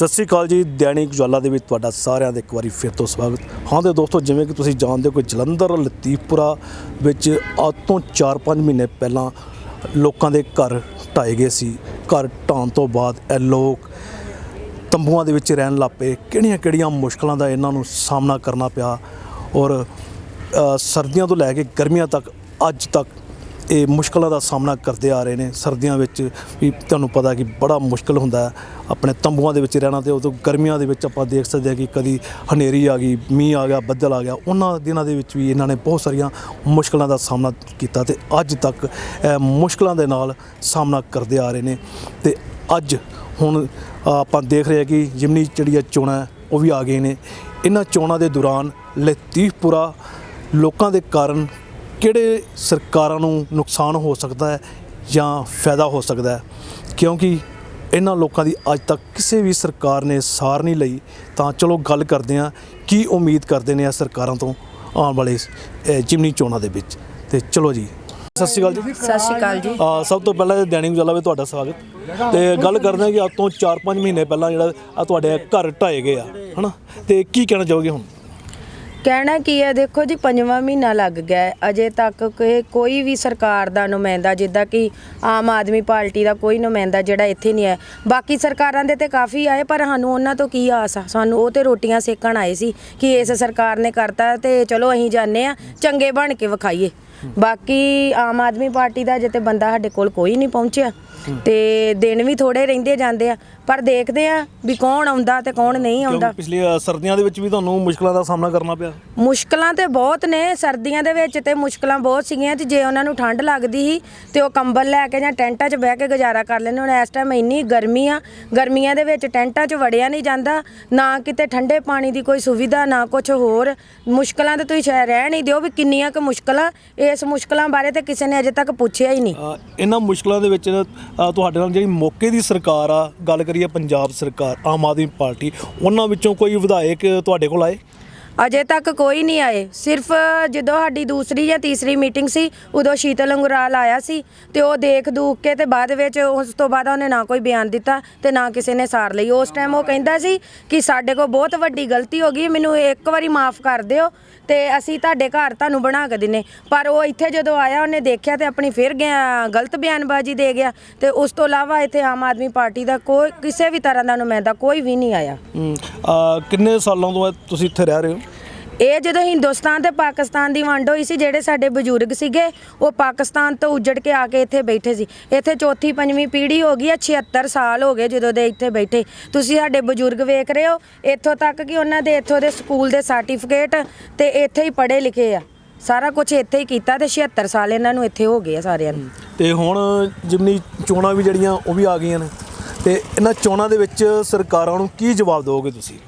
ਸਤਿ ਸ਼੍ਰੀ ਅਕਾਲ ਜੀ, ਦੈਨਿਕ ਜਵਾਲਾ ਦੇ ਵਿੱਚ ਤੁਹਾਡਾ ਸਾਰਿਆਂ ਦਾ ਇੱਕ ਵਾਰੀ ਫਿਰ ਤੋਂ ਸਵਾਗਤ। ਹਾਂ ਤੇ ਦੋਸਤੋ, ਜਿਵੇਂ ਕਿ ਤੁਸੀਂ ਜਾਣਦੇ ਹੋ ਕਿ ਜਲੰਧਰ ਲਤੀਫਪੁਰਾ ਵਿੱਚ ਅੱਜ ਤੋਂ 4-5 ਮਹੀਨੇ ਪਹਿਲਾਂ ਲੋਕਾਂ ਦੇ ਘਰ ਢਾਏ ਗਏ ਸੀ। ਘਰ ਢਾਉਣ ਤੋਂ ਬਾਅਦ ਇਹ ਲੋਕ ਤੰਬੂਆਂ ਦੇ ਵਿੱਚ ਰਹਿਣ ਲੱਪੇ ਕਿਹੜੀਆਂ-ਕਿਹੜੀਆਂ ਮੁਸ਼ਕਲਾਂ ਦਾ ਇਹਨਾਂ ਨੂੰ ਸਾਹਮਣਾ ਕਰਨਾ ਪਿਆ ਔਰ ਸਰਦੀਆਂ ਤੋਂ ਲੈ ਕੇ ਗਰਮੀਆਂ ਤੱਕ ਅੱਜ ਤੱਕ ਇਹ ਮੁਸ਼ਕਲਾਂ ਦਾ ਸਾਹਮਣਾ ਕਰਦੇ ਆ ਰਹੇ ਨੇ, ਸਰਦੀਆਂ ਵਿੱਚ ਵੀ ਤੁਹਾਨੂੰ ਪਤਾ ਕਿ ਬੜਾ ਮੁਸ਼ਕਲ ਹੁੰਦਾ ਹੈ। ਆਪਣੇ ਤੰਬੂਆਂ ਦੇ ਵਿੱਚ ਰਹਿਣਾ ਤੇ ਉਦੋਂ ਗਰਮੀਆਂ ਦੇ ਵਿੱਚ ਆਪਾਂ ਦੇਖ ਸਕਦੇ ਹਾਂ ਕਿ ਕਦੀ ਹਨੇਰੀ ਆ ਗਈ, ਮੀਂਹ ਆ ਗਿਆ, ਬੱਦਲ ਆ ਗਿਆ, ਉਹਨਾਂ ਦਿਨਾਂ ਦੇ ਵਿੱਚ ਵੀ ਇਹਨਾਂ ਨੇ ਬਹੁਤ ਸਾਰੀਆਂ ਮੁਸ਼ਕਲਾਂ ਦਾ ਸਾਹਮਣਾ ਕੀਤਾ ਤੇ ਅੱਜ ਤੱਕ ਇਹ ਮੁਸ਼ਕਲਾਂ ਦੇ ਨਾਲ ਸਾਹਮਣਾ ਕਰਦੇ ਆ ਰਹੇ ਨੇ ਤੇ ਅੱਜ ਹੁਣ ਆਪਾਂ ਦੇਖ ਰਹੇ ਹਾਂ ਕਿ ਜਿਮਨੀ ਜਿਹੜੀਆਂ ਚੋਣਾਂ ਉਹ ਵੀ ਆ ਗਏ ਨੇ। ਇਹਨਾਂ ਚੋਣਾਂ ਦੇ ਦੌਰਾਨ ਲਤੀਫਪੁਰਾ ਲੋਕਾਂ ਦੇ ਕਾਰਨ ਕਿਹੜੇ ਸਰਕਾਰਾਂ ਨੂੰ ਨੁਕਸਾਨ ਹੋ ਸਕਦਾ ਹੈ ਜਾਂ ਫਾਇਦਾ ਹੋ ਸਕਦਾ ਹੈ? ਕਿਉਂਕਿ ਇਹਨਾਂ ਲੋਕਾਂ ਦੀ ਅੱਜ ਤੱਕ ਕਿਸੇ ਵੀ ਸਰਕਾਰ ਨੇ ਸਾਰ ਨਹੀਂ ਲਈ ਤਾਂ ਚਲੋ ਗੱਲ ਕਰਦੇ ਹਾਂ ਕੀ ਉਮੀਦ ਕਰਦੇ ਨੇ ਇਹ ਸਰਕਾਰਾਂ ਤੋਂ ਆਉਣ ਵਾਲੇ ਜਿਮਨੀ ਚੋਣਾਂ ਦੇ ਵਿੱਚ? ਤੇ ਚਲੋ ਜੀ। ਸਤਿ ਸ਼੍ਰੀ ਅਕਾਲ ਜੀ। ਸਤਿ ਸ਼੍ਰੀ ਅਕਾਲ ਜੀ। ਆ ਸਭ ਤੋਂ ਪਹਿਲਾਂ ਦੈਨਿਕ ਜਲਾ ਵਿੱਚ ਤੁਹਾਡਾ ਸਵਾਗਤ। ਤੇ ਗੱਲ ਕਰਦੇ ਹਾਂ ਕਿ ਅੱਜ ਤੋਂ 4-5 ਮਹੀਨੇ ਪਹਿਲਾਂ ਜਿਹੜਾ ਆ ਤੁਹਾਡੇ ਘਰ ਢਾਏ ਗਏ ਆ ਹਨਾ? ਤੇ ਕੀ ਕਹਿਣਾ ਚਾਹੋਗੇ ਹੁਣ? ਕਹਿਣਾ ਕੀ ਹੈ? ਦੇਖੋ ਜੀ, ਪੰਜਵਾਂ ਮਹੀਨਾ ਲੱਗ ਗਿਆ ਹੈ। ਅਜੇ ਤੱਕ ਕਿ ਕੋਈ ਵੀ ਸਰਕਾਰ ਦਾ ਨੁਮਾਇੰਦਾ, ਜਿੱਦਾਂ ਕਿ ਆਮ ਆਦਮੀ ਪਾਰਟੀ ਦਾ ਕੋਈ ਨੁਮਾਇੰਦਾ ਜਿਹੜਾ ਇੱਥੇ ਨਹੀਂ ਆਇਆ ਬਾਕੀ ਸਰਕਾਰਾਂ ਦੇ ਤੇ ਕਾਫੀ ਆਏ, ਪਰ ਸਾਨੂੰ ਉਹਨਾਂ ਤੋਂ ਕੀ ਆਸ ਆ? ਸਾਨੂੰ ਉਹ ਤੇ ਰੋਟੀਆਂ ਸੇਕਣ ਆਏ ਸੀ ਕਿ ਇਸ ਸਰਕਾਰ ਨੇ ਕਰਤਾ ਤੇ ਚਲੋ ਅਸੀਂ ਜਾਣੇ ਆ ਚੰਗੇ ਬਣ ਕੇ ਵਿਖਾਈਏ। ਬਾਕੀ ਆਮ ਆਦਮੀ ਪਾਰਟੀ ਦਾ ਜਿੱਤੇ ਬੰਦਾ ਸਾਡੇ ਕੋਲ ਕੋਈ ਨਹੀਂ ਪਹੁੰਚਿਆ। ਤੇ ਦਿਨ ਵੀ ਥੋੜੇ ਰਹਿੰਦੇ ਜਾਂਦੇ ਆ ਪਰ ਦੇਖਦੇ ਆ ਵੀ ਕੌਣ ਆਉਂਦਾ ਤੇ ਕੌਣ ਨਹੀਂ ਆਉਂਦਾ। ਕਿਉਂਕਿ ਪਿਛਲੀ ਅ, ਸਰਦੀਆਂ ਦੇ ਵਿੱਚ ਵੀ ਤੁਹਾਨੂੰ ਮੁਸ਼ਕਲਾਂ ਦਾ ਸਾਹਮਣਾ ਕਰਨਾ ਪਿਆ। ਮੁਸ਼ਕਲਾਂ ਤੇ ਬਹੁਤ ਨੇ ਸਰਦੀਆਂ ਦੇ ਵਿੱਚ ਤੇ ਮੁਸ਼ਕਲਾਂ ਬਹੁਤ ਸੀਗੀਆਂ ਤੇ ਜੇ ਉਹਨਾਂ ਨੂੰ ਠੰਡ ਲੱਗਦੀ ਸੀ ਤੇ ਉਹ ਕੰਬਲ ਲੈ ਕੇ ਜਾਂ ਟੈਂਟਾਂ 'ਚ ਬਹਿ ਕੇ ਗੁਜ਼ਾਰਾ ਕਰ ਲੈਂਦੇ ਹੁਣ। ਇਸ ਟਾਈਮ ਇੰਨੀ ਗਰਮੀ ਆ ਗਰਮੀਆਂ ਦੇ ਵਿੱਚ ਟੈਂਟਾਂ 'ਚ ਵੜਿਆ ਨਹੀਂ ਜਾਂਦਾ ਨਾ ਕਿਤੇ ਠੰਡੇ ਪਾਣੀ ਦੀ ਕੋਈ ਸੁਵਿਧਾ ਨਾ ਕੁਝ ਹੋਰ। ਮੁਸ਼ਕਲਾਂ ਤੇ ਤੁਸੀਂ ਸ਼ਾਇਦ ਰਹਿ ਨਹੀਂ ਦਿਓ ਵੀ ਕਿੰਨੀਆਂ ਕੁ ਮੁਸ਼ਕਲਾਂ ਇਸ ਮੁਸ਼ਕਲਾਂ ਬਾਰੇ ਤੇ ਕਿਸੇ ਨੇ ਅਜੇ ਤੱਕ ਪੁੱਛਿਆ ਹੀ ਨਹੀਂ। ਅ, ਇਹਨਾਂ ਮੁਸ਼ਕਲਾਂ ਦੇ ਵਿੱਚ ਤੁਹਾਡੇ ਨਾਲ ਜਿਹੜੀ ਮੌਕੇ ਦੀ ਸਰਕਾਰ ਆ, ਗੱਲ ਕਰੀਏ ਪੰਜਾਬ ਸਰਕਾਰ, ਆਮ ਆਦਮੀ ਪਾਰਟੀ, ਉਹਨਾਂ ਵਿੱਚੋਂ ਕੋਈ ਵਿਧਾਇਕ ਤੁਹਾਡੇ ਕੋਲ ਆਏ? ਅਜੇ ਤੱਕ ਕੋਈ ਨਹੀਂ ਆਏ। ਸਿਰਫ ਜਦੋਂ ਸਾਡੀ ਦੂਸਰੀ ਜਾਂ ਤੀਸਰੀ ਮੀਟਿੰਗ ਸੀ, ਉਦੋਂ ਸ਼ੀਤਲ ਅੰਗੁਰਾਲ ਆਇਆ ਸੀ ਤੇ ਉਹ ਦੇਖ ਦੂਖ ਕੇ ਤੇ ਬਾਅਦ ਵਿੱਚ ਉਸ ਤੋਂ ਬਾਅਦ ਉਹਨੇ ਨਾ ਕੋਈ ਬਿਆਨ ਦਿੱਤਾ ਤੇ ਨਾ ਕਿਸੇ ਨੇ ਸਾਰ ਲਈ। ਉਸ ਟਾਈਮ ਉਹ ਕਹਿੰਦਾ ਸੀ ਕਿ ਸਾਡੇ ਕੋਲ ਬਹੁਤ ਵੱਡੀ ਗਲਤੀ ਹੋ ਗਈ, ਮੈਨੂੰ ਇੱਕ ਵਾਰੀ ਮਾਫ ਕਰ ਦਿਓ ਤੇ ਅਸੀਂ ਤੁਹਾਡੇ ਘਰ ਤੁਹਾਨੂੰ ਬਣਾ ਕੇ ਦਿੰਨੇ। ਪਰ ਉਹ ਇੱਥੇ ਜਦੋਂ ਆਇਆ, ਉਹਨੇ ਦੇਖਿਆ ਤੇ ਆਪਣੀ ਫਿਰ ਗਿਆ, ਗਲਤ ਬਿਆਨਬਾਜ਼ੀ ਦੇ ਗਿਆ ਤੇ ਉਸ ਤੋਂ ਇਲਾਵਾ ਇੱਥੇ ਆਮ ਆਦਮੀ ਪਾਰਟੀ ਦਾ ਕੋਈ, ਕਿਸੇ ਵੀ ਤਰ੍ਹਾਂ ਦਾ ਨੁਮਾਇੰਦਾ ਕੋਈ ਵੀ ਨਹੀਂ ਆਇਆ। ਕਿੰਨੇ ਸਾਲਾਂ ਤੋਂ ਇਹ ਤੁਸੀਂ ਇੱਥੇ ਰਹਿ ਰਹੇ ਹੋ? ਇਹ ਜਦੋਂ ਹਿੰਦੁਸਤਾਨ ਤੇ ਪਾਕਿਸਤਾਨ ਦੀ ਵੰਡ ਹੋਈ ਸੀ, ਜਿਹੜੇ ਸਾਡੇ ਬਜ਼ੁਰਗ ਸੀਗੇ, ਉਹ ਪਾਕਿਸਤਾਨ ਤੋਂ ਉੱਜੜ ਕੇ ਆ ਕੇ ਇੱਥੇ ਬੈਠੇ ਸੀ। ਇੱਥੇ ਚੌਥੀ, ਪੰਜਵੀਂ ਪੀੜ੍ਹੀ ਹੋ ਗਈ ਹੈ 76 ਸਾਲ ਹੋ ਗਏ ਜਦੋਂ ਦੇ ਇੱਥੇ ਬੈਠੇ। ਤੁਸੀਂ ਸਾਡੇ ਬਜ਼ੁਰਗ ਵੇਖ ਰਹੇ ਹੋ, ਇੱਥੋਂ ਤੱਕ ਕਿ ਉਹਨਾਂ ਦੇ ਇੱਥੋਂ ਦੇ ਸਕੂਲ ਦੇ ਸਰਟੀਫਿਕੇਟ ਤੇ ਇੱਥੇ ਹੀ ਪੜ੍ਹੇ ਲਿਖੇ ਆ। ਸਾਰਾ ਕੁਝ ਇੱਥੇ ਹੀ ਕੀਤਾ ਤੇ 76 ਸਾਲ ਇਹਨਾਂ ਨੂੰ ਇੱਥੇ ਹੋ ਗਏ ਆ ਸਾਰਿਆਂ ਨੂੰ। ਤੇ ਹੁਣ ਜਿਮਨੀ ਚੋਣਾਂ ਵੀ ਜਿਹੜੀਆਂ, ਉਹ ਵੀ ਆ ਗਈਆਂ ਨੇ। ਤੇ ਇਹਨਾਂ ਚੋਣਾਂ ਦੇ ਵਿੱਚ ਸਰਕਾਰਾਂ ਨੂੰ ਕੀ ਜਵਾਬ ਦਿਓਗੇ ਤੁਸੀਂ?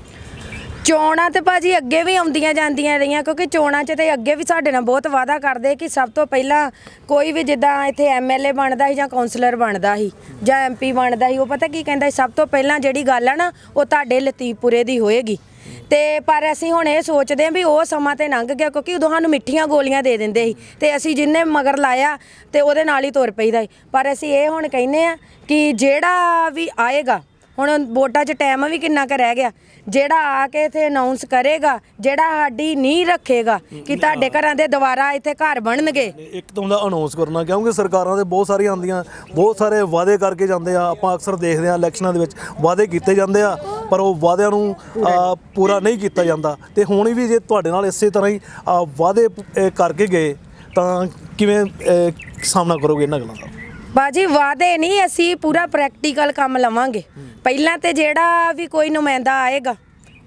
ਚੋਣਾਂ ਤੇ ਭਾਜੀ ਅੱਗੇ ਵੀ ਆਉਂਦੀਆਂ ਜਾਂਦੀਆਂ ਰਹੀਆਂ, ਕਿਉਂਕਿ ਚੋਣਾਂ 'ਚ ਤੇ ਅੱਗੇ ਵੀ ਸਾਡੇ ਨਾਲ ਬਹੁਤ ਵਾਅਦਾ ਕਰਦੇ ਕਿ ਸਭ ਤੋਂ ਪਹਿਲਾਂ ਕੋਈ ਵੀ ਜਿੱਦਾਂ ਇੱਥੇ ਐਮਐਲਏ ਬਣਦਾ ਸੀ ਜਾਂ ਕਾਉਂਸਲਰ ਬਣਦਾ ਸੀ ਜਾਂ ਐਮਪੀ ਬਣਦਾ ਸੀ, ਉਹ ਪਤਾ ਕੀ ਕਹਿੰਦਾ ਸੀ, ਸਭ ਤੋਂ ਪਹਿਲਾਂ ਜਿਹੜੀ ਗੱਲ ਆ ਨਾ, ਉਹ ਤੁਹਾਡੇ ਲਤੀਫਪੁਰੇ ਦੀ ਹੋਏਗੀ। ਤੇ ਪਰ ਅਸੀਂ ਹੁਣ ਇਹ ਸੋਚਦੇ ਹਾਂ ਵੀ ਉਹ ਸਮਾਂ ਤੇ ਲੰਘ ਗਿਆ, ਕਿਉਂਕਿ ਉਦੋਂ ਸਾਨੂੰ ਮਿੱਠੀਆਂ ਗੋਲੀਆਂ ਦੇ ਦਿੰਦੇ ਸੀ ਤੇ ਅਸੀਂ ਜਿੰਨੇ ਮਗਰ ਲਾਇਆ ਤੇ ਉਹਦੇ ਨਾਲ ਹੀ ਤੁਰ ਪਈਦਾ ਸੀ। ਪਰ ਅਸੀਂ ਇਹ ਹੁਣ ਕਹਿੰਦੇ ਆ ਕਿ ਜਿਹੜਾ ਵੀ ਆਏਗਾ ਹੁਣ ਵੋਟਾਂ 'ਚ ਟਾਈਮ ਵੀ ਕਿੰਨਾ ਕੁ ਰਹਿ ਗਿਆ। ਜਿਹੜਾ ਆ ਕੇ ਇੱਥੇ ਅਨਾਉਂਸ ਕਰੇਗਾ ਜਿਹੜਾ ਸਾਡੀ ਨੀਂਹ ਰੱਖੇਗਾ ਕਿ ਤੁਹਾਡੇ ਘਰਾਂ ਦੇ ਦੁਬਾਰਾ ਇੱਥੇ ਘਰ ਬਣਨਗੇ। ਇੱਕ ਤਾਂ ਹੁੰਦਾ ਅਨਾਉਂਸ ਕਰਨਾ ਕਿਉਂਕਿ ਸਰਕਾਰਾਂ ਦੇ ਬਹੁਤ ਸਾਰੀਆਂ ਆਉਂਦੀਆਂ ਬਹੁਤ ਸਾਰੇ ਵਾਅਦੇ ਕਰਕੇ ਜਾਂਦੇ ਆ। ਆਪਾਂ ਅਕਸਰ ਦੇਖਦੇ ਆ ਇਲੈਕਸ਼ਨਾਂ ਦੇ ਵਿੱਚ ਵਾਅਦੇ ਕੀਤੇ ਜਾਂਦੇ ਆ ਪਰ ਉਹ ਵਾਅਦਿਆਂ ਨੂੰ ਪੂਰਾ ਨਹੀਂ ਕੀਤਾ ਜਾਂਦਾ। ਤੇ ਹੁਣ ਵੀ ਜੇ ਤੁਹਾਡੇ ਨਾਲ ਇਸੇ ਤਰ੍ਹਾਂ ਹੀ ਵਾਅਦੇ ਕਰਕੇ ਗਏ ਤਾਂ ਕਿਵੇਂ ਸਾਹਮਣਾ ਕਰੋਗੇ ਇਹਨਾਂ ਗੱਲਾਂ ਦਾ? ਬਾਜੀ, ਵਾਅਦੇ ਨਹੀਂ, ਅਸੀਂ ਪੂਰਾ ਪ੍ਰੈਕਟੀਕਲ ਕੰਮ ਲਵਾਂਗੇ। ਪਹਿਲਾਂ ਤੇ ਜਿਹੜਾ ਵੀ ਕੋਈ ਨੁਮਾਇੰਦਾ ਆਏਗਾ,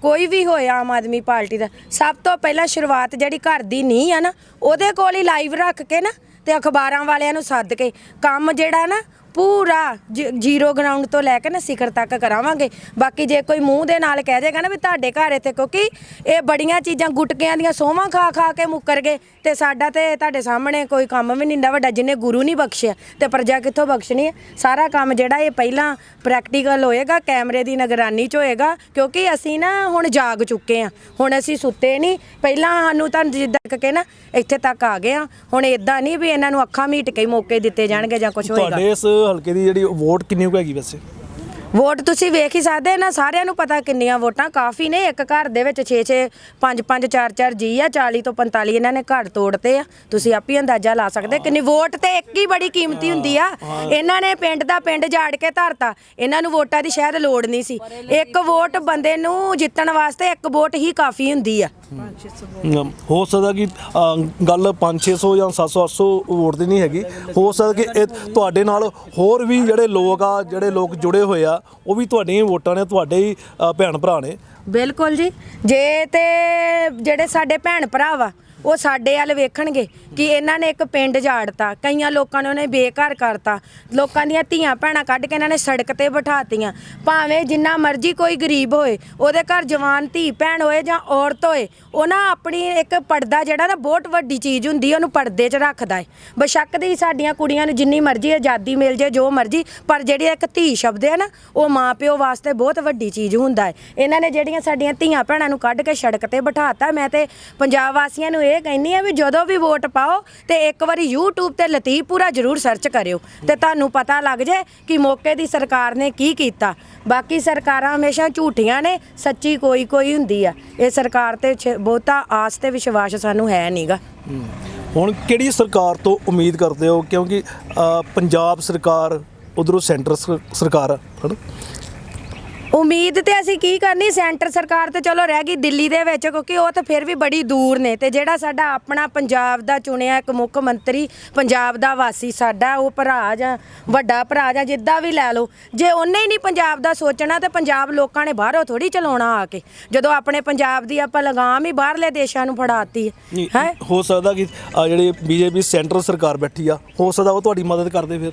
ਕੋਈ ਵੀ ਹੋਏ ਆਮ ਆਦਮੀ ਪਾਰਟੀ ਦਾ, ਸਭ ਤੋਂ ਪਹਿਲਾਂ ਸ਼ੁਰੂਆਤ ਜਿਹੜੀ ਘਰ ਦੀ ਨਹੀਂ ਆ ਨਾ, ਉਹਦੇ ਕੋਲ ਹੀ ਲਾਈਵ ਰੱਖ ਕੇ ਨਾ, ਤੇ ਅਖਬਾਰਾਂ ਵਾਲਿਆਂ ਨੂੰ ਸੱਦ ਕੇ, ਕੰਮ ਜਿਹੜਾ ਨਾ ਪੂਰਾ ਜ- ਜ਼ੀਰੋ ਗਰਾਊਂਡ ਤੋਂ ਲੈ ਕੇ ਨਾ ਸਿਖਰ ਤੱਕ ਕਰਾਵਾਂਗੇ। ਬਾਕੀ ਜੇ ਕੋਈ ਮੂੰਹ ਦੇ ਨਾਲ ਕਹਿ ਦੇਗਾ ਨਾ ਵੀ ਤੁਹਾਡੇ ਘਰ ਇੱਥੇ, ਕਿਉਂਕਿ ਇਹ ਬੜੀਆਂ ਚੀਜ਼ਾਂ ਗੁਟਕਿਆਂ ਦੀਆਂ ਸੋਹਾਂ ਖਾ ਖਾ ਕੇ ਮੁੱਕਰ ਗਏ ਤੇ ਸਾਡਾ ਤੇ ਤੁਹਾਡੇ ਸਾਹਮਣੇ ਕੋਈ ਕੰਮ ਵੀ ਨਹੀਂ ਇੰਨਾ ਵੱਡਾ ਜਿਹਨੇ ਗੁਰੂ ਨਹੀਂ ਬਖਸ਼ਿਆ ਤੇ ਪ੍ਰਜਾ ਕਿੱਥੋਂ ਬਖਸ਼ਣੀ ਹੈ? ਸਾਰਾ ਕੰਮ ਜਿਹੜਾ ਇਹ ਪਹਿਲਾਂ ਪ੍ਰੈਕਟੀਕਲ ਹੋਏਗਾ, ਕੈਮਰੇ ਦੀ ਨਿਗਰਾਨੀ 'ਚ ਹੋਏਗਾ, ਕਿਉਂਕਿ ਅਸੀਂ ਨਾ ਹੁਣ ਜਾਗ ਚੁੱਕੇ ਆ ਹੁਣ ਅਸੀਂ ਸੁੱਤੇ ਨਹੀਂ। ਪਹਿਲਾਂ ਸਾਨੂੰ ਤਾਂ ਜਿੱਦਾਂ ਕਿ ਨਾ ਇੱਥੇ ਤੱਕ ਆ ਗਏ ਆ ਹੁਣ ਇਦਾਂ ਨਹੀਂ ਵੀ ਇਹਨਾਂ ਨੂੰ ਅੱਖਾਂ ਮੀਟ ਕੇ ਹੀ ਮੌਕੇ ਦਿੱਤੇ ਜਾਣਗੇ ਜਾਂ ਕੁਝ ਹੋਏਗਾ। ਤੁਹਾਡੇ ਇਸ ਹਲਕੇ ਦੀ ਜਿਹੜੀ ਵੋਟ ਕਿੰਨੀ ਕੁ ਹੈਗੀ ਵੈਸੇ? ਵੋਟ ਤੁਸੀਂ ਵੇਖ ਹੀ ਸਕਦੇ ਨਾ ਸਾਰਿਆਂ ਨੂੰ ਪਤਾ ਕਿੰਨੀਆਂ ਵੋਟਾਂ ਕਾਫੀ ਨੇ। ਇੱਕ ਘਰ ਦੇ ਵਿੱਚ 6 6 5 5 4 4 ਜੀ ਆ 40 ਤੋਂ 45 ਇਹਨਾਂ ਨੇ ਘਰ ਤੋੜਤੇ ਆ। ਤੁਸੀਂ ਆਪ ਹੀ ਅੰਦਾਜ਼ਾ ਲਾ ਸਕਦੇ, ਕਿੰਨੀ ਵੋਟ ਤੇ ਇੱਕ ਹੀ ਬੜੀ ਕੀਮਤੀ ਹੁੰਦੀ ਆ। ਇਹਨਾਂ ਨੇ ਪਿੰਡ ਦਾ ਪਿੰਡ ਝਾੜ ਕੇ ਧਰਤਾ। ਇਹਨਾਂ ਨੂੰ ਵੋਟਾਂ ਦੀ ਸ਼ਾਇਦ ਲੋੜ ਨਹੀਂ ਸੀ। ਇੱਕ ਵੋਟ ਬੰਦੇ ਨੂੰ ਜਿੱਤਣ ਵਾਸਤੇ ਇੱਕ ਵੋਟ ਹੀ ਕਾਫੀ ਹੁੰਦੀ ਆ। ਹੋ ਸਕਦਾ ਕਿ ਅਮ, ਗੱਲ 5-600 ਜਾਂ 700-800 ਵੋਟ ਦੀ ਨਹੀਂ ਹੈਗੀ। ਹੋ ਸਕਦਾ ਕਿ ਇਹ ਤੁਹਾਡੇ ਨਾਲ ਹੋਰ ਵੀ ਜਿਹੜੇ ਲੋਕ ਆ ਜਿਹੜੇ ਲੋਕ ਜੁੜੇ ਹੋਏ ਆ ਉਹ ਵੀ ਤੁਹਾਡੀਆਂ ਹੀ ਵੋਟਾਂ ਨੇ ਤੁਹਾਡੇ ਹੀ ਅ, ਭੈਣ ਭਰਾ ਨੇ। ਬਿਲਕੁਲ ਜੀ। ਜੇ ਤੇ ਜਿਹੜੇ ਸਾਡੇ ਭੈਣ ਭਰਾ ਵਾ ਉਹ ਸਾਡੇ ਵੱਲ ਵੇਖਣਗੇ ਕਿ ਇਹਨਾਂ ਨੇ ਇੱਕ ਪਿੰਡ ਝਾੜਤਾ ਕਈਆਂ ਲੋਕਾਂ ਨੂੰ ਉਹਨੇ ਬੇਘਰ ਕਰਤਾ। ਲੋਕਾਂ ਦੀਆਂ ਧੀਆਂ ਭੈਣਾਂ ਕੱਢ ਕੇ ਇਹਨਾਂ ਨੇ ਸੜਕ ਤੇ ਬਿਠਾਤੀਆਂ। ਭਾਵੇਂ ਜਿੰਨਾ ਮਰਜ਼ੀ ਕੋਈ ਗਰੀਬ ਹੋਏ, ਉਹਦੇ ਘਰ ਜਵਾਨ ਧੀ ਭੈਣ ਹੋਏ ਜਾਂ ਔਰਤ ਹੋਏ ਉਹ ਨਾ ਆਪਣੀ ਇੱਕ ਪਰਦਾ ਜਿਹੜਾ ਨਾ ਬਹੁਤ ਵੱਡੀ ਚੀਜ਼ ਹੁੰਦੀ ਉਹਨੂੰ ਪਰਦੇ 'ਚ ਰੱਖਦਾ ਹੈ ਬਸ਼ੱਕ ਦੀ ਸਾਡੀਆਂ ਕੁੜੀਆਂ ਨੂੰ ਜਿੰਨੀ ਮਰਜ਼ੀ ਆਜ਼ਾਦੀ ਮਿਲ ਜੇ, ਜੋ ਮਰਜ਼ੀ, ਪਰ ਜਿਹੜੀ ਇੱਕ ਧੀ ਸ਼ਬਦ ਹੈ ਨਾ, ਉਹ ਮਾਂ ਪਿਓ ਵਾਸਤੇ ਬਹੁਤ ਵੱਡੀ ਚੀਜ਼ ਹੁੰਦਾ ਹੈ ਇਹਨਾਂ ਨੇ ਜਿਹੜੀਆਂ ਸਾਡੀਆਂ ਧੀਆਂ ਭੈਣਾਂ ਨੂੰ ਕੱਢ ਕੇ ਸੜਕ ਤੇ ਬਿਠਾਤਾ, ਮੈਂ ਤੇ ਪੰਜਾਬ ਵਾਸੀਆਂ ਨੂੰ ਇਹ ਕਹਿੰਨੀ ਆ ਵੀ ਜਦੋਂ ਵੀ ਵੋਟ ਪਾਓ ਤੇ ਇੱਕ ਵਾਰੀ YouTube ਤੇ ਲਤੀਫਪੁਰਾ ਜ਼ਰੂਰ ਸਰਚ ਕਰਿਓ ਤੇ ਤੁਹਾਨੂੰ ਪਤਾ ਲੱਗ ਜੇ ਕਿ ਮੌਕੇ ਦੀ ਸਰਕਾਰ ਨੇ ਕੀ ਕੀਤਾ। ਬਾਕੀ ਸਰਕਾਰਾਂ ਹਮੇਸ਼ਾ ਝੂਠੀਆਂ ਨੇ ਸੱਚੀ ਕੋਈ ਕੋਈ ਹੁੰਦੀ ਆ। ਇਹ ਸਰਕਾਰ ਤੇ ਛ- ਬਹੁਤਾ ਆਸ ਤੇ ਵਿਸ਼ਵਾਸ ਸਾਨੂੰ ਹੈ ਨਹੀਂਗਾ ਹੁਣ ਕਿਹੜੀ ਸਰਕਾਰ ਤੋਂ ਉਮੀਦ ਕਰਦੇ ਹੋ? ਕਿਉਂਕਿ ਅ, ਪੰਜਾਬ ਸਰਕਾਰ ਉਧਰੋਂ ਸੈਂਟਰ ਸਰ- ਸਰਕਾਰ ਆ, ਹਨਾ? ਉਮੀਦ ਤੇ ਅਸੀਂ ਕੀ ਕਰਨੀ ਸੈਂਟਰ ਸਰਕਾਰ ਤੇ ਚਲੋ ਰਹਿ ਗਈ ਦਿੱਲੀ ਦੇ ਵਿੱਚ ਕਿਉਂਕਿ ਉਹ ਤਾਂ ਫਿਰ ਵੀ ਬੜੀ ਦੂਰ ਨੇ ਤੇ ਜਿਹੜਾ ਸਾਡਾ ਆਪਣਾ ਪੰਜਾਬ ਦਾ ਚੁਣਿਆ ਇੱਕ ਮੁੱਖ ਮੰਤਰੀ ਪੰਜਾਬ ਦਾ ਵਾਸੀ ਸਾਡਾ ਉਹ ਭਰਾ ਜਾਂ ਵੱਡਾ ਭਰਾ ਜਾਂ ਜਿੱਦਾਂ ਵੀ ਲੈ ਲਓ ਜੇ ਉਹਨੇ ਹੀ ਨਹੀਂ ਪੰਜਾਬ ਦਾ ਸੋਚਣਾ ਤੇ ਪੰਜਾਬ ਲੋਕਾਂ ਨੇ ਬਾਹਰੋਂ ਥੋੜੀ ਚਲਾਉਣਾ ਆ ਕੇ ਜਦੋਂ ਆਪਣੇ ਪੰਜਾਬ ਦੀ ਆਪਾਂ ਲਗਾਮ ਹੀ ਬਾਹਰਲੇ ਦੇਸ਼ਾਂ ਨੂੰ ਫੜਾਤੀ ਨਹੀਂ, ਹੈ? ਹੋ ਸਕਦਾ ਕਿ ਅ, ਜਿਹੜੀ ਬੀਜੇਪੀ ਸੈਂਟਰ ਸਰਕਾਰ ਬੈਠੀ ਆ ਹੋ ਸਕਦਾ ਉਹ ਤੁਹਾਡੀ ਮਦਦ ਕਰਦੇ ਫਿਰ।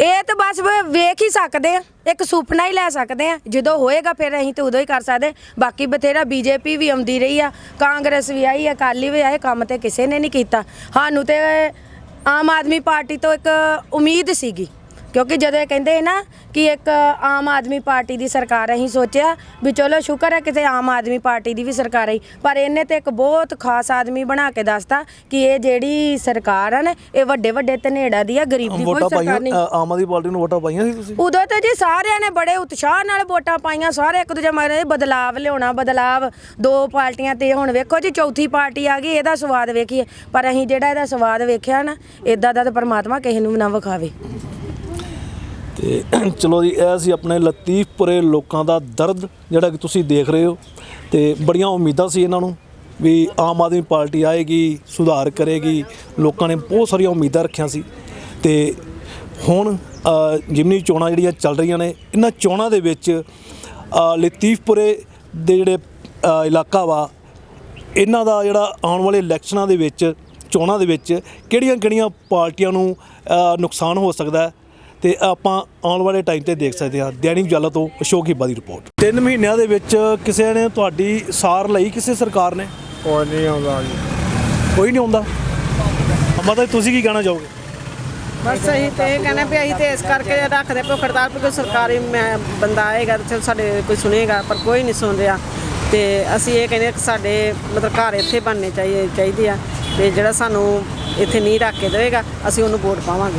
ਇਹ ਤਾਂ ਬਸ ਵ ਵੇਖ ਹੀ ਸਕਦੇ ਆ, ਇੱਕ ਸੁਪਨਾ ਹੀ ਲੈ ਸਕਦੇ ਆ। ਜਦੋਂ ਹੋਏਗਾ ਫਿਰ ਅਸੀਂ ਤਾਂ ਉਦੋਂ ਹੀ ਕਰ ਸਕਦੇ। ਬਾਕੀ ਬਥੇਰਾ ਬੀਜੇਪੀ ਵੀ ਆਉਂਦੀ ਰਹੀ ਆ, ਕਾਂਗਰਸ ਵੀ ਆਈ, ਅਕਾਲੀ ਵੀ ਆਏ, ਕੰਮ ਤੇ ਕਿਸੇ ਨੇ ਨਹੀਂ ਕੀਤਾ। ਸਾਨੂੰ ਤੇ ਆਮ ਆਦਮੀ ਪਾਰਟੀ ਤੋਂ ਇੱਕ ਉਮੀਦ ਸੀਗੀ। ਕਿਉਂਕਿ ਜਦੋਂ ਇਹ ਕਹਿੰਦੇ ਨਾ ਕਿ ਇੱਕ ਆਮ ਆਦਮੀ ਪਾਰਟੀ ਦੀ ਸਰਕਾਰ ਅਸੀਂ ਸੋਚਿਆ ਵੀ ਚਲੋ ਸ਼ੁਕਰ ਹੈ ਕਿਤੇ ਆਮ ਆਦਮੀ ਪਾਰਟੀ ਦੀ ਵੀ ਸਰਕਾਰ ਆਈ। ਪਰ ਇਹਨੇ ਤੇ ਇੱਕ ਬਹੁਤ ਖਾਸ ਆਦਮੀ ਬਣਾ ਕੇ ਦੱਸਤਾ ਕਿ ਇਹ ਜਿਹੜੀ ਸਰਕਾਰ ਆ ਨਾ ਇਹ ਵੱਡੇ ਵੱਡੇ ਧਨੇੜਾ ਦੀ ਆ ਗਰੀਬ ਦੀ ਕੋਈ ਸਰਕਾਰ ਨਹੀਂ। ਆਮ ਆਦਮੀ ਪਾਰਟੀ ਨੂੰ ਵੋਟਾਂ ਪਾਈਆਂ ਸੀ ਤੁਸੀਂ? ਉਦੋਂ ਤੇ ਜੀ ਸਾਰਿਆਂ ਨੇ ਬੜੇ ਉਤਸ਼ਾਹ ਨਾਲ ਵੋਟਾਂ ਪਾਈਆਂ ਸਾਰੇ ਇੱਕ ਦੂਜੇ ਮਾਰੇ ਬਦਲਾਵ ਲਿਆਉਣਾ ਬਦਲਾਵ ਦੋ ਪਾਰਟੀਆਂ ਤੇ ਹੁਣ ਵੇਖੋ ਜੀ ਚੌਥੀ ਪਾਰਟੀ ਆ ਗਈ ਇਹਦਾ ਸਵਾਦ ਵੇਖੀਏ। ਪਰ ਅਸੀਂ ਜਿਹੜਾ ਇਹਦਾ ਸਵਾਦ ਵੇਖਿਆ ਨਾ ਇਦਾਂ ਦਾ ਤਾਂ ਪਰਮਾਤਮਾ ਕਿਸੇ ਨੂੰ ਨਾ ਵਿਖਾਵੇ। ਤੇ ਚਲੋ ਜੀ, ਇਹ ਸੀ ਆਪਣੇ ਲਤੀਫਪੁਰੇ ਲੋਕਾਂ ਦਾ ਦਰਦ ਜਿਹੜਾ ਕਿ ਤੁਸੀਂ ਦੇਖ ਰਹੇ ਹੋ ਤੇ ਬੜੀਆਂ ਉਮੀਦਾਂ ਸੀ ਇਹਨਾਂ ਨੂੰ ਵੀ ਆਮ ਆਦਮੀ ਪਾਰਟੀ ਆਏਗੀ, ਸੁਧਾਰ ਕਰੇਗੀ, ਲੋਕਾਂ ਨੇ ਬਹੁਤ ਸਾਰੀਆਂ ਉਮੀਦਾਂ ਰੱਖੀਆਂ ਸੀ ਤੇ ਹੁਣ ਜਿਮਨੀ ਚੋਣਾਂ ਜਿਹੜੀਆਂ ਚੱਲ ਰਹੀਆਂ ਨੇ, ਇਹਨਾਂ ਚੋਣਾਂ ਦੇ ਵਿੱਚ ਲਤੀਫਪੁਰੇ ਦੇ ਜਿਹੜੇ ਇਲਾਕਾ ਵਾ, ਇਹਨਾਂ ਦਾ ਜਿਹੜਾ ਆਉਣ ਵਾਲੇ ਇਲੈਕਸ਼ਨਾਂ ਦੇ ਵਿੱਚ, ਚੋਣਾਂ ਦੇ ਵਿੱਚ ਕਿਹੜੀਆਂ-ਕਿਹੜੀਆਂ ਪਾਰਟੀਆਂ ਨੂੰ ਨੁਕਸਾਨ ਹੋ ਸਕਦਾ ਹੈ? ਤੇ ਆਪਾਂ ਆਉਣ ਵਾਲੇ ਟਾਈਮ ਤੇ ਦੇਖ ਸਕਦੇ ਹਾਂ ਦੈਨਿਕ ਜੁਆਲਾ ਤੋਂ ਅਸ਼ੋਕ ਹਿੱਬਾ ਦੀ ਰਿਪੋਰਟ ਤਿੰਨ ਮਹੀਨਿਆਂ ਦੇ ਵਿੱਚ ਕਿਸੇ ਨੇ ਤੁਹਾਡੀ ਸਾਰ ਲਈ ਕਿਸੇ ਸਰਕਾਰ ਨੇ? ਕੋਈ ਨਹੀਂ ਆਉਂਦਾ ਜੀ। ਕੋਈ ਨਹੀਂ ਆਉਂਦਾ? ਮਤਲਬ ਤੁਸੀਂ ਕੀ ਕਹਿਣਾ ਚਾਹੋਗੇ? ਬਸ ਅਸੀਂ ਤੇ ਇਹ ਕਹਿੰਦੇ ਵੀ ਅਸੀਂ ਤੇ ਇਸ ਕਰਕੇ ਰੱਖਦੇ ਭੁੱਖ ਹੜਤਾਲ ਵੀ ਕੋਈ ਸਰਕਾਰੀ ਮੈਂ- ਬੰਦਾ ਆਏਗਾ ਤੇ ਚਲ ਸਾਡੇ ਕੋਈ ਸੁਣੇਗਾ ਪਰ ਕੋਈ ਨਹੀਂ ਸੁਣ ਰਿਹਾ। ਤੇ ਅਸੀਂ ਇਹ ਕਹਿੰਦੇ ਕਿ ਸਾਡੇ ਮਤਲਬ ਘਰ ਇੱਥੇ ਬਣਨੇ ਚਾਹੀਏ ਚਾਹੀਦੇ ਆ। ਤੇ ਜਿਹੜਾ ਸਾਨੂੰ ਇੱਥੇ ਨਹੀਂ ਰੱਖ ਕੇ ਦੇਵੇਗਾ ਅਸੀਂ ਉਹਨੂੰ ਵੋਟ ਪਾਵਾਂਗੇ।